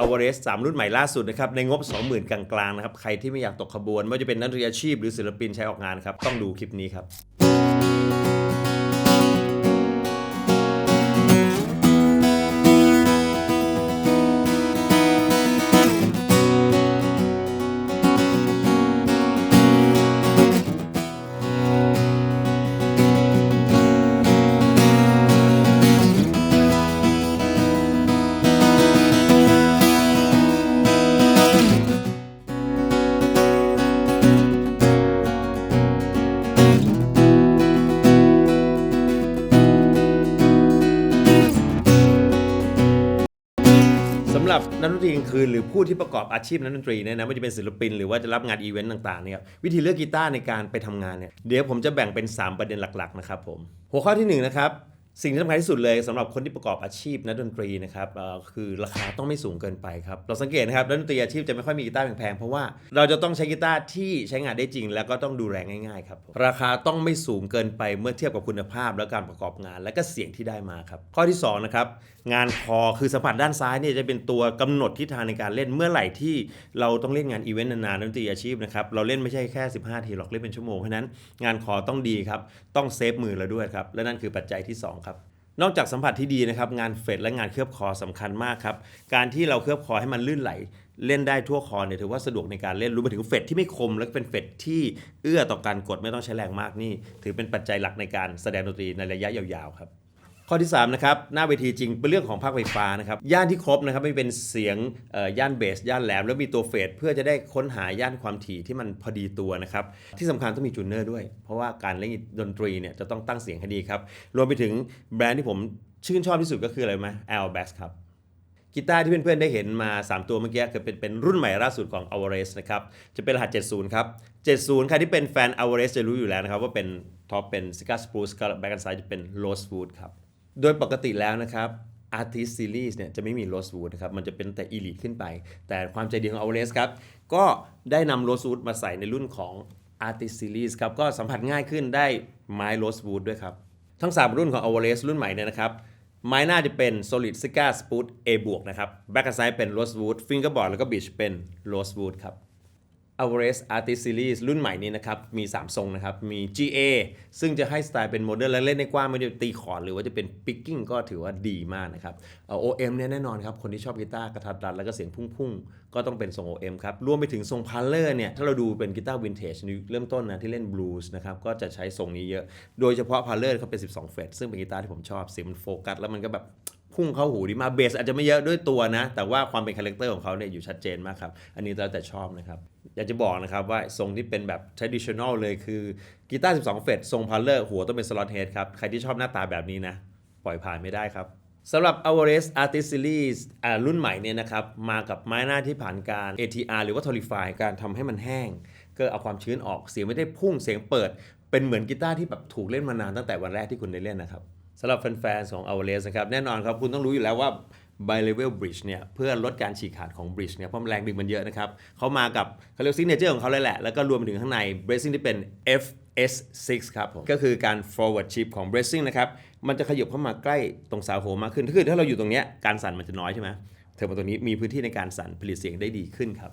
อ v a r e s 3รุ่นใหม่ล่าสุดนะครับ ในงบ 20,000 กลางๆนะครับ ใครที่ไม่อยากตกขบวนไม่ว่าจะเป็นนักดนตรีอาชีพหรือศิลปินใช้ออกงานครับ ต้องดูคลิปนี้ครับ รับนักดนตรีกลางคืนหรือผู้ที่ประกอบอาชีพนักดนตรีเนี่ยนะไม่ว่าจะเป็นศิลปินหรือว่าจะรับงานอีเวนต์ต่างๆเนี่ยวิธีเลือกกีตาร์ในการไปทำงานเนี่ยเดี๋ยวผมจะแบ่งเป็น 3 ประเด็นหลักๆนะครับผมหัวข้อที่1นะครับ สิ่งที่สำคัญที่สุดเลยสำหรับคนที่ประกอบอาชีพนักดนตรีนะครับคือราคาต้องไม่สูงเกินไปครับ เราสังเกตนะครับนักดนตรีอาชีพจะไม่ค่อยมีกีตาร์แพงๆเพราะว่าเราจะต้องใช้กีตาร์ที่ใช้งานได้จริง แล้วก็ต้องดูแลง่ายๆครับราคาต้องไม่สูงเกินไปเมื่อเทียบกับคุณภาพ และการประกอบงาน และก็เสียงที่ได้มาครับข้อที่สองนะครับงานคอคือสัมผัสด้านซ้ายเนี่ยจะเป็นตัวกำหนดทิศทางในการเล่นเมื่อไหร่ที่เราต้องเล่นงานอีเวนต์นานๆนักดนตรีอาชีพนะครับเราเล่นไม่ใช่แค่ 15ทีหรอกเล่นเป็นชั่วโมงเพราะนั้นงานคอต้องดีครับต้องเซฟมือเราด้วยครับและนั่นคือปัจจัยที่สองครับ นอกจากสัมผัสที่ดีนะครับงานเฟดและงานเคลือบคอสำคัญมากครับการที่เราเคลือบคอให้มันลื่นไหล เล่นได้ทั่วคอเนี่ยถือว่าสะดวกในการเล่นรู้ไปถึงเฟดที่ไม่คมและเป็นเฟดที่เอื้อต่อการกดไม่ต้องใช้แรงมากนี่ ถือเป็นปัจจัยหลักในการแสดงดนตรีในระยะยาวๆครับ ข้อที่3นะครับหน้าเวทีจริงเป็นเรื่องของภาคไฟฟ้านะครับย่านที่ครบนะครับไม่เป็นเสียงย่านเบสย่านแหลม แล้วมีตัวเฟดเพื่อจะได้ค้นหาย่านความถี่ที่มันพอดีตัวนะครับที่สำคัญต้องมีจูนเนอร์ด้วย เพราะว่าการเล่นดนตรีเนี่ยจะต้องตั้งเสียงให้ดีครับ รวมไปถึงแบรนด์ที่ผมชื่นชอบที่สุดก็คืออะไรไหม L Bass ครับกีตาร์ที่เพื่อนๆได้เห็นมา 3 ตัวเมื่อกี้คือเป็นเป็นรุ่นใหม่ล่าสุดของ a v a r e z นะครับ จะเป็นรหัส 70 ครับ 70 ใครที่เป็นแฟน a v a r e z จะรู้อยู่แล้วนะครับ ว่าเป็นท็อปเป็น Cigar Spruce กับ Back and Side จะเป็น Rosewood ครับ โดยปกติแล้วนะครับ Artist Series เนี่ยจะไม่มี Rosewood นะครับ มันจะเป็นแต่ Elite ขึ้นไป แต่ความใจดีของ a l v a r e z ครับ ก็ได้นำ Rosewood มาใส่ในรุ่นของ Artist Series ครับ ก็สัมผัสง่ายขึ้นได้ไม้ Rosewood ด้วยครับ ทั้ง 3 รุ่นของ a l v a r e z รุ่นใหม่เนี่ยนะครับ ไม้หน้าจะเป็น Solid Cigar Spoot A บวกนะครับ Back and Side เป็น Rosewood Fingerboard แล้วก็ Beach เป็น Rosewood ครับ a v a r e z Artist Series รุ่นใหม่นี้นะครับ มี 3 ทรงนะครับ มี GA ซึ่งจะให้สไตล์เป็นโมเดิร์นและเล่นได้กว้างไม่ได้ตีคอร์ดหรือว่าจะเป็น picking ก็ถือว่าดีมากนะครับอ่อ OM เนี่ยแน่นอนครับ คนที่ชอบกีตาร์กระทัดรัดแล้วก็เสียงพุ่งๆ ก็ต้องเป็นทรง OM ครับ รวมไปถึงทรงพาร์เลอร์เนี่ย ถ้าเราดูเป็นกีตาร์วินเทจเริ่มต้นนะที่เล่นบลูส์นะครับ ก็จะใช้ทรงนี้เยอะ โดยเฉพาะพาร์เลอร์เขาเป็น 12 เฟรตซึ่งเป็นกีตาร์ที่ผมชอบเสียงมันโฟกัสแล้วมันก็แบบ พุ่งเข้าหูดีมากเบสอาจจะไม่เยอะด้วยตัวนะ แต่ว่าความเป็นคาแรคเตอร์ของเขาเนี่ยอยู่ชัดเจนมากครับ อันนี้แล้วแต่ชอบนะครับ อยากจะบอกนะครับว่าทรงที่เป็นแบบ traditional เลยคือกีตาร์ 12 เฟรตทรงพาร์เลอร์หัวต้องเป็นสล็อตเฮดครับ ใครที่ชอบหน้าตาแบบนี้นะ ปล่อยผ่านไม่ได้ครับสำหรับ a v a r e z Artist Series อ่ารุ่นใหม่เนี่ยนะครับมากับไม้หน้าที่ผ่านการ ATR หรือว่า Tolify การทำให้มันแห้ง ก็เอาความชื้นออกเสียงไม่ได้พุ่งเสียงเปิด เป็นเหมือนกีตาร์ที่แบบถูกเล่นมานานตั้งแต่วันแรกที่คุณได้เล่นนะครับ สำหรับแฟนๆของ a l v a r e z นะครับแน่นอนครับคุณต้องรู้อยู่แล้วว่า bi level bridge เนี่ยเพื่อลดการฉีกขาดของ bridge เนี่ยเพราะแรงดึงมันเยอะนะครับเขามากับเขาเรียกซิกเนเจอร์ของเขาเลยแหละ แล้วก็รวมไปถึงข้างใน bracing ที่เป็น FS6 ครับผมก็คือการ forward shift ของ bracing นะครับ มันจะขยบเข้ามาใกล้ตรงสาวโหมากขึ้นถ้าคือถ้าเราอยู่ตรงเนี้ยการสั่นมันจะน้อยใช่ไหมเทอร์โบตัวนี้มีพื้นที่ในการสั่นผลิตเสียงได้ดีขึ้นครับ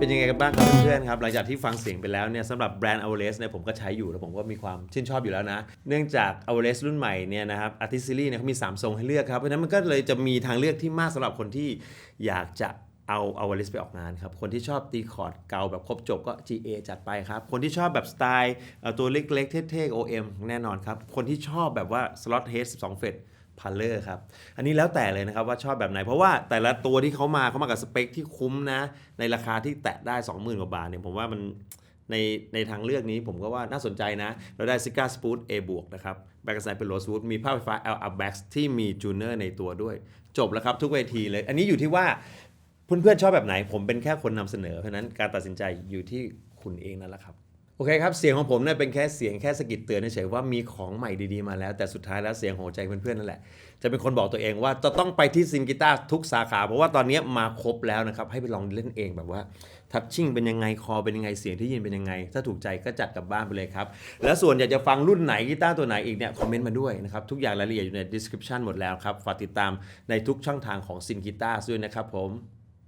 เป็นยังไงกันบ้างครับเพื่อนๆครับหลังจากที่ฟังเสียงไปแล้วเนี่ยสำหรับแบรนด์ a v a l a c e เนี่ยผมก็ใช้อยู่แล้วผมก็มีความชื่นชอบอยู่แล้วนะ เนื่องจาก a v a l a c e รุ่นใหม่เนี่ยนะครับ Artist Series เนี่ยเขามี 3 ทรงให้เลือกครับ เพราะฉะนั้นมันก็เลยจะมีทางเลือกที่มากสำหรับคนที่อยากจะเอา a v a l a c e ไปออกงานครับ คนที่ชอบตีคอร์ดเก่าแบบครบจบก็ GA จัดไปครับ คนที่ชอบแบบสไตล์ตัวเล็กๆ เท่ๆ OM แน่นอนครับ คนที่ชอบแบบว่า slot head 12 เฟต พาเลอร์ครับ อันนี้แล้วแต่เลยนะครับว่าชอบแบบไหน เพราะว่าแต่ละตัวที่เขามาเขามากับสเปคที่คุ้มนะ ในราคาที่แตะได้ 20,000 กว่าบาทเนี่ยผมว่ามันในในทางเลือกนี้ผมก็ว่าน่าสนใจนะ เราได้ s i g a s p o o t A บวกนะครับแบ็กไซเป็น Rose Wood มีภาพไฟฟ้า LR Max ที่มีจูเนอร์ในตัวด้วย จบแล้วครับทุกเวทีเลย อันนี้อยู่ที่ว่าเพื่อนๆชอบแบบไหน ผมเป็นแค่คนนำเสนอ เพราะนั้นการตัดสินใจอยู่ที่คุณเองนั่นแหละครับ โอเคครับ เสียงของผมเนี่ยเป็นแค่เสียงแค่สะกิดเตือนเฉยว่ามีของใหม่ดีๆมาแล้ว แต่สุดท้ายแล้วเสียงของใจเพื่อนๆนั่นแหละ จะเป็นคนบอกตัวเองว่าจะต้องไปที่ซินกีตาร์ทุกสาขา เพราะว่าตอนนี้มาครบแล้วนะครับ ให้ไปลองเล่นเองแบบว่า ทัชชิ่งเป็นยังไงคอเป็นยังไงเสียงที่ยินเป็นยังไง ถ้าถูกใจก็จัดกลับบ้านไปเลยครับ แล้วส่วนอยากจะฟังรุ่นไหนกีตาร์ตัวไหนอีกเนี่ยคอมเมนต์มาด้วยนะครับทุกอย่างรายละเอียดอยู่ใน description หมดแล้วครับฝากติดตามในทุกช่องทางของซินกีตาร์ด้วยนะครับผม